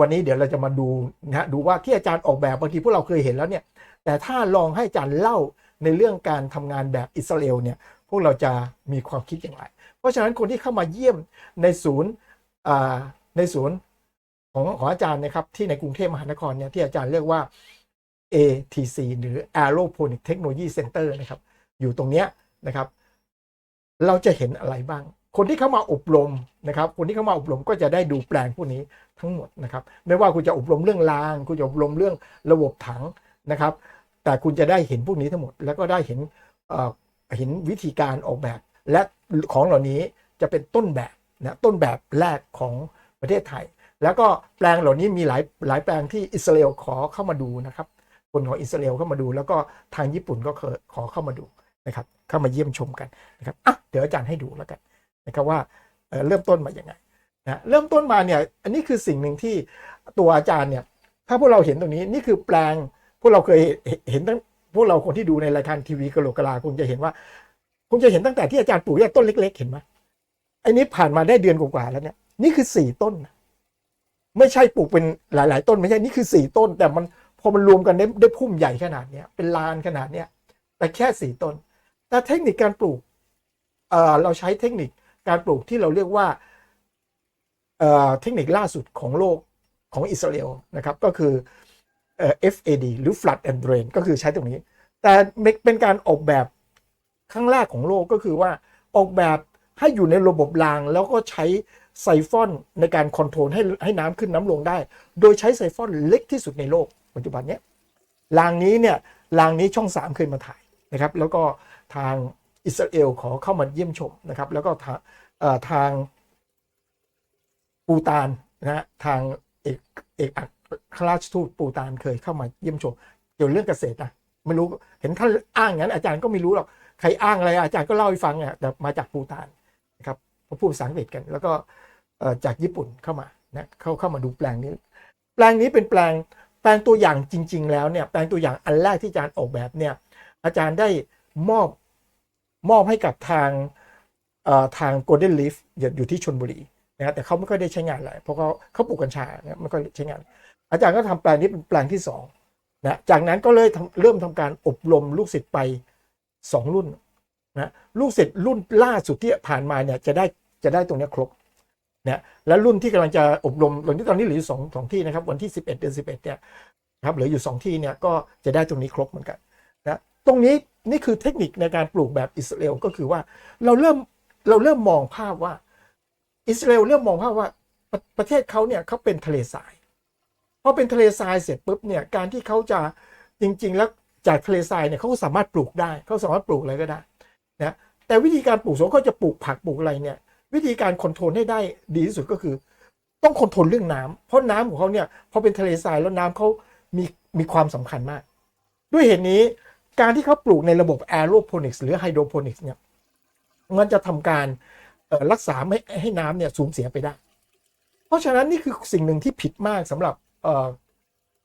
วันนี้เดี๋ยวเราจะมาดูนะฮะดูว่าที่อาจารย์ออกแบบบางทีพวกเราเคยเห็นแล้วเนี่ยแต่ถ้าลองให้อาจารย์เล่าในเรื่องการทำงานแบบอิสราเอลเนี่ยพวกเราจะมีความคิดอย่างไร เพราะฉะนั้นคนที่เข้ามาเยี่ยมในศูนย์ในศูนย์ของของอาจารย์นะครับที่ในกรุงเทพมหานครเนี่ยที่อาจารย์เรียกว่า ATC หรือ Aeroponic Technology Center นะครับ อยู่ตรงเนี้ยนะครับ เราจะเห็นอะไรบ้าง คนที่เข้ามาอบรมนะครับ คนที่เข้ามาอบรมก็จะได้ดูแปลงพวกนี้ทั้งหมดนะครับ ไม่ว่าคุณจะอบรมเรื่องราง คุณจะอบรมเรื่องระบบถังนะครับ แต่คุณจะได้เห็นพวกนี้ทั้งหมด แล้วก็ได้เห็นเห็นวิธีการออกแบบ และของเหล่านี้จะเป็นต้นแบบนะต้นแบบแรกของประเทศไทย แล้วก็แปลงเหล่านี้มีหลายหลายแปลงที่อิสราเอลขอเข้ามาดูนะครับ คนของอิสราเอลเข้ามาดู แล้วก็ทางญี่ปุ่นก็เคยขอเข้ามาดูนะครับ เข้ามาเยี่ยมชมกันนะครับอะเดี๋ยวอาจารย์ให้ดูแล้วกัน นะครับว่าเเริ่มต้นมาอย่างไงนะเริ่มต้นมาเนี่ยอันนี้คือสิ่งหนึ่งที่ตัวอาจารย์เนี่ยถ้าพวกเราเห็นตรงนี้นี่คือแปลงพวกเราเคยเห็นตั้งพวกเราคนที่ดูในรายการทีวีกะโหลกกะลาคงจะเห็นว่าคงจะเห็นตั้งแต่ที่อาจารย์ปลูกต้นเล็ก ๆ เห็นไหมไอ้นี้ผ่านมาได้เดือนกว่าๆแล้วเนี่ยนี่คือสี่ต้นไม่ใช่ปลูกเป็นหลาย ๆ ต้นไม่ใช่นี่คือสี่ต้น แต่มันพอมันรวมกันได้ได้พุ่มใหญ่ขนาดเนี้ยเป็นลานขนาดเนี้ยแต่แค่สี่ต้น แต่เทคนิคการปลูกเออเราใช้เทคนิค การปลูกที่เราเรียกว่าเทคนิคล่าสุดของโลกของอิสราเอลนะครับก็คือ FAD หรือ flood and drain ก็คือใช้ตรงนี้ แต่เป็นการออกแบบครั้งแรกของโลกก็คือว่าออกแบบให้อยู่ในระบบราง แล้วก็ใช้ไซฟอนในการคอนโทรลให้ให้น้ำขึ้นน้ำลงได้ โดยใช้ไซฟอนเล็กที่สุดในโลกปัจจุบันเนี้ยรางนี้เนี่ยรางนี้ช่อง 3 เคยมาถ่ายนะครับ แล้วก็ทาง อิสราเอลขอเข้ามาเยี่ยมชมนะครับ แล้วก็ทางเอ่อทางปูตานนะฮะทางเอกเอกอัครราชทูตปูตานเคยเข้ามาเยี่ยมชม เกี่ยวเรื่องเกษตรนะไม่รู้เห็นท่านอ้างงั้นอาจารย์ก็ไม่รู้หรอกใครอ้างอะไรอาจารย์ก็เล่าให้ฟังอะแต่มาจากปูตานนะครับเขาพูดภาษาอังกฤษกันแล้วก็จากญี่ปุ่นเข้ามานะเขาเข้ามาดูแปลงนี้ แปลงนี้เป็นแปลงแปลงตัวอย่างจริง ๆ แล้วเนี่ยแปลงตัวอย่างอันแรกที่อาจารย์ออกแบบเนี่ยอาจารย์ได้มอบ มอบให้กับทางทาง Golden Leaf อยู่อยู่ที่ชนบุรีนะแต่เขาไม่ค่อยได้ใช้งานอะไรเพราะเขาเขาปลูกกัญชาเนี่ยไม่ค่อยใช้งาน อาจารย์ก็ทำแปลงนี้เป็นแปลงที่สองนะจากนั้นก็เลยเริ่มทำการอบรมลูกศิษย์ไปสองรุ่นนะลูกศิษย์รุ่นล่าสุดที่ผ่านมาเนี่ยจะได้จะได้ตรงนี้ครบนะและรุ่นที่กำลังจะอบรมตอนนี้ตอนนี้เหลืออยู่สองสองที่นะครับวันที่ 11 เดือน11เนี่ยครับเหลืออยู่สองที่เนี่ยก็จะได้ตรงนี้ครบเหมือนกันนะตรงนี้ นี่คือเทคนิคในการปลูกแบบอิสราเอลก็คือว่าเราเริ่มเราเริ่มมองภาพว่า อิสราเอลเริ่มมองภาพว่าประประเทศเขาเนี่ยเขาเป็นทะเลทรายพอเป็นทะเลทรายเสร็จปุ๊บเนี่ยการที่เขาจะจริง ๆ แล้วจากทะเลทรายเนี่ยเขาสามารถปลูกได้เขาสามารถปลูกอะไรก็ได้นะแต่วิธีการปลูกสมมติเขาจะปลูกผักปลูกอะไรเนี่ย วิธีการคอนโทรลให้ได้ดีที่สุดก็คือ ต้องคอนโทรลเรื่องน้ำเพราะน้ำของเขาเนี่ยพอเป็นทะเลทรายแล้วน้ำเขามีมีความสำคัญมาก ด้วยเหตุนี้ การที่เขาปลูกในระบบแอโรโพนิกส์หรือไฮโดรโพนิกส์เนี่ยมันจะทำการรักษาไม่ให้น้ำเนี่ยสูญเสียไปได้ เพราะฉะนั้นนี่คือสิ่งหนึ่งที่ผิดมากสำหรับ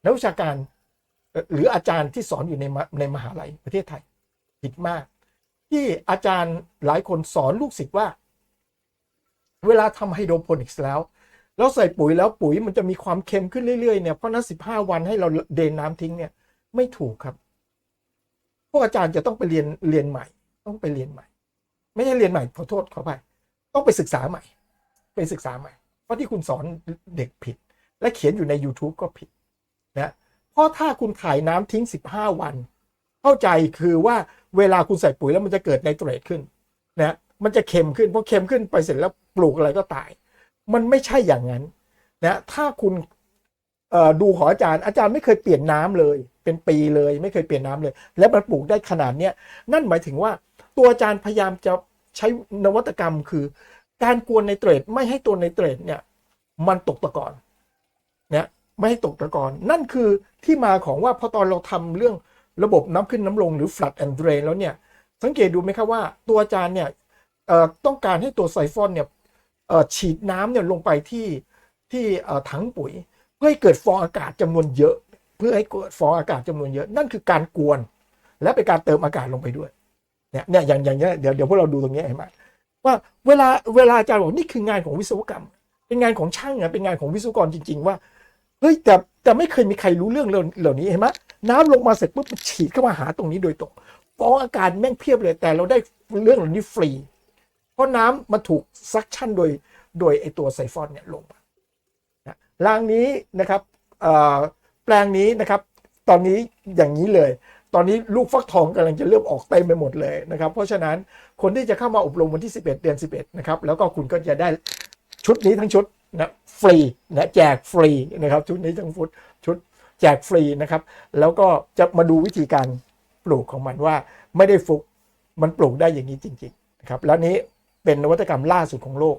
นักวิชาการหรืออาจารย์ที่สอนอยู่ในในมหาลัยประเทศไทยผิดมาก ที่อาจารย์หลายคนสอนลูกศิษย์ว่า เวลาทำไฮโดรโปนิกส์แล้ว แล้วใส่ปุ๋ยแล้วปุ๋ยมันจะมีความเค็มขึ้นเรื่อยๆเนี่ยเพราะนั้นสิบห้าวันให้เราเดนน้ำทิ้งเนี่ยไม่ถูกครับ วกอาจารย์จะต้องไปเรียนเรียนใหม่ ต้องไปเรียนใหม่ ไม่ใช่เรียนใหม่ขอโทษขอไปต้องไปศึกษาใหม่ ไปศึกษาใหม่ เพราะที่คุณสอนเด็กผิด และเขียนอยู่ใน YouTube ก็ผิดนะเพราะถ้าคุณถ่ายน้ำทิ้ง 15 วัน เข้าใจคือว่าเวลาคุณใส่ปุ๋ยแล้วมันจะเกิดไนโตรตขึ้นนะมันจะเค็มขึ้นพอเค็มขึ้นไปเสร็จแล้วปลูกอะไรก็ตาย มันไม่ใช่อย่างนั้นนะถ้าคุณ ดูของอาจารย์อาจารย์ไม่เคยเปลี่ยนน้ำเลย เป็นปีเลยไม่เคยเปลี่ยนน้ำเลย แล้วมันปลูกได้ขนาดเนี้ยนั่นหมายถึงว่าตัวอาจารย์พยายามจะใช้นวัตกรรมคือ การกวนไนเตรตไม่ให้ตัวไนเตรตเนี่ยมันตกตะกอนเนี่ยไม่ให้ตกตะกอนนั่นคือที่มาของว่าพอตอนเราทำเรื่องระบบน้ำขึ้นน้ำลงหรือ flood and drain แล้วเนี่ยสังเกตดูไหมครับว่าตัวอาจารย์เนี่ยต้องการให้ตัวไซฟอนเนี่ยฉีดน้ำเนี่ยลงไปที่ที่ถังปุ๋ย เพื่อให้เกิดฟองอากาศจำนวนเยอะ เพื่อให้เกิดฟองอากาศจำนวนเยอะ นั่นคือการกวน และเป็นการเติมอากาศลงไปด้วย เนี่ยเนี่ยอย่างอย่างเงี้ยเดี๋ยวเดี๋ยวพวกเราดูตรงนี้เห็นไหมว่าเวลาเวลาอาจารย์บอกนี่คืองานของวิศวกรรม เป็นงานของช่างอะเป็นงานของวิศวกรจริง ๆ ว่าเฮ้ยแต่แต่ไม่เคยมีใครรู้เรื่องเหล่านี้เห็นไหมน้ำลงมาเสร็จปุ๊บมันฉีดเข้ามาหาตรงนี้โดยตรงฟองอากาศแม่งเพียบเลย แต่เราได้เรื่องเหล่านี้ฟรี เพราะน้ำมันถูกซักชั่นโดยโดยไอตัวไซฟอนเนี่ยลงมานะ รางนี้นะครับแปลงนี้นะครับ ตอนนี้อย่างนี้เลย ตอนนี้ลูกฟักทองกำลังจะเริ่มออกเต็มไปหมดเลยนะครับ เพราะฉะนั้นคนที่จะเข้ามาอบรมวันที่ 11 เดือน 11 นะครับ แล้วก็คุณก็จะได้ชุดนี้ทั้งชุดนะฟรีนะแจกฟรีนะครับ ชุดนี้ทั้งฟุตชุดแจกฟรีนะครับ แล้วก็จะมาดูวิธีการปลูกของมันว่าไม่ได้ฟุกมันปลูกได้อย่างนี้จริง ๆ นะครับ แล้วนี้เป็นนวัตกรรมล่าสุดของโลก